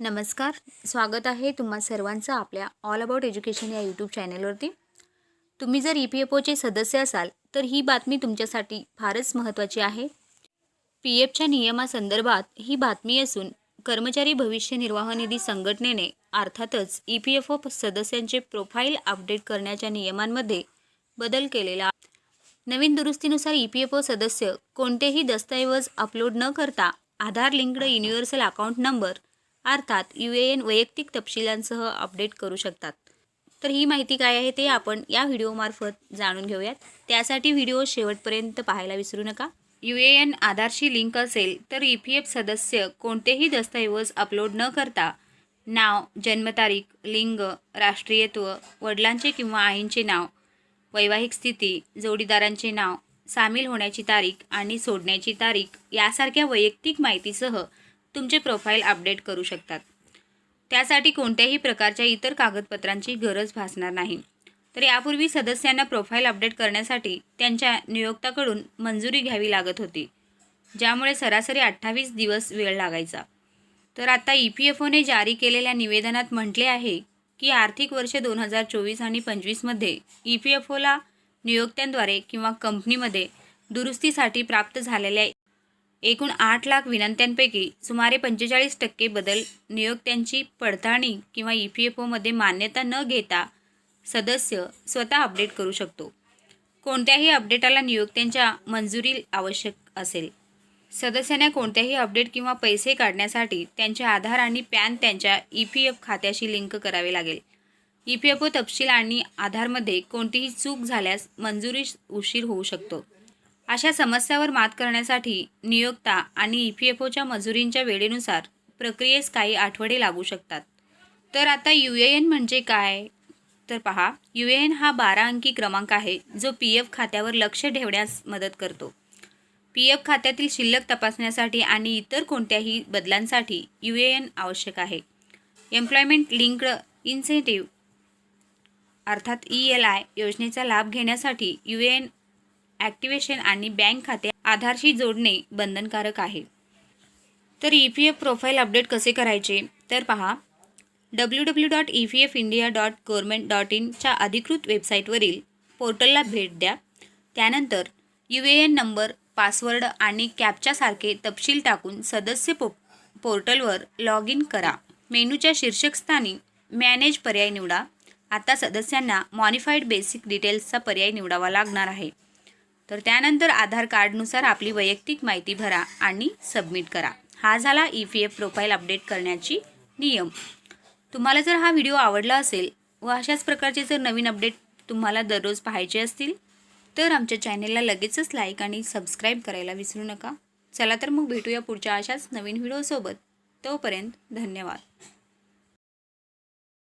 नमस्कार. स्वागत आहे तुम्हा सर्वांचं आपल्या ऑल अबाउट एज्युकेशन या यूट्यूब चॅनलवरती तुम्ही जर ई पी एफ ओचे सदस्य असाल तर ही बातमी तुमच्यासाठी फारच महत्त्वाची आहे. पी एफच्या नियमासंदर्भात ही बातमी असून कर्मचारी भविष्य निर्वाह निधी संघटनेने अर्थातच ई पी एफ ओ सदस्यांचे प्रोफाईल अपडेट करण्याच्या नियमांमध्ये बदल केलेला नवीन दुरुस्तीनुसार ई पी एफ ओ सदस्य कोणतेही दस्तऐवज अपलोड न करता Aadhaar linked universal account number अर्थात यू ए एन वैयक्तिक तपशिलांसह अपडेट करू शकतात. तर ही माहिती काय आहे ते आपण या व्हिडिओमार्फत जाणून घेऊयात. त्यासाठी व्हिडिओ शेवटपर्यंत पाहायला विसरू नका. यू ए एन आधारशी लिंक असेल तर ई पी एफ सदस्य कोणतेही दस्तऐवज अपलोड न करता नाव जन्मतारीख लिंग राष्ट्रीयत्व वडिलांचे किंवा आईंचे नाव वैवाहिक स्थिती जोडीदारांचे नाव सामील होण्याची तारीख आणि सोडण्याची तारीख यासारख्या वैयक्तिक माहितीसह तुमचे प्रोफाईल अपडेट करू शकतात. त्यासाठी कोणत्याही प्रकारच्या इतर कागदपत्रांची गरज भासणार नाही. तर यापूर्वी सदस्यांना प्रोफाईल अपडेट करण्यासाठी त्यांच्या नियोक्ताकडून मंजुरी घ्यावी लागत होती. ज्यामुळे सरासरी अठ्ठावीस दिवस वेळ लागायचा. तर आता ई पी एफ ओने जारी केलेल्या निवेदनात म्हटले आहे की आर्थिक वर्ष दोन हजार चोवीस आणि पंचवीसमध्ये ई पी एफ ओला नियोक्त्यांद्वारे किंवा कंपनीमध्ये दुरुस्तीसाठी प्राप्त झालेल्या एकूण आठ लाख विनंत्यांपैकी सुमारे पंचेचाळीस टक्के बदल नियोक्त्यांची पडताळणी किंवा ई पी एफ ओमध्ये मान्यता न घेता सदस्य स्वतः अपडेट करू शकतो. कोणत्याही अपडेटाला नियोक्त्यांच्या मंजुरी आवश्यक असेल. सदस्यांना कोणत्याही अपडेट किंवा पैसे काढण्यासाठी त्यांचे आधार आणि पॅन त्यांच्या ई पी एफ खात्याशी लिंक करावे लागेल. ई पी एफ ओ तपशील आणि आधारमध्ये कोणतीही चूक झाल्यास मंजुरी उशीर होऊ शकतो. अशा समस्यावर मात करण्यासाठी नियोक्ता आणि ई पी एफ ओच्या मजुरींच्या वेळेनुसार प्रक्रियेस काही आठवडे लागू शकतात. तर आता यू ए एन म्हणजे काय? तर पहा यू ए एन हा बारा अंकी क्रमांक आहे जो पी एफ खात्यावर लक्ष ठेवण्यास मदत करतो. पी एफ खात्यातील शिल्लक तपासण्यासाठी आणि इतर कोणत्याही बदलांसाठी यू ए एन आवश्यक आहे. एम्प्लॉयमेंट लिंक्ड इन्सेंटिव्ह अर्थात ई एल आय योजनेचा लाभ घेण्यासाठी यू ए एन ॲक्टिवेशन आणि बँक खाते आधारशी जोडणे बंधनकारक आहे. तर E P F profile update कसे करायचे? तर पहा W W dot E P F India dot government dot इनच्या अधिकृत वेबसाईटवरील पोर्टलला भेट द्या. त्यानंतर U A N number password आणि कॅपच्यासारखे तपशील टाकून सदस्य पो पोर्टलवर लॉग इन करा. मेनूच्या शीर्षकस्थानी मॅनेज पर्याय निवडा. आता सदस्यांना मॉनिफाईड बेसिक डिटेल्सचा पर्याय निवडावा लागणार आहे. तर त्यानंतर आधार कार्डनुसार आपली वैयक्तिक माहिती भरा आणि सबमिट करा. हा झाला E P F profile update करण्याची नियम. तुम्हाला जर हा व्हिडिओ आवडला असेल व अशाच प्रकारचे जर नवीन अपडेट तुम्हाला दररोज पाहायचे असतील तर आमच्या चॅनेलला लगेचच लाईक आणि सबस्क्राईब करायला विसरू नका. चला तर मग भेटूया पुढच्या अशाच नवीन व्हिडिओसोबत. तोपर्यंत धन्यवाद.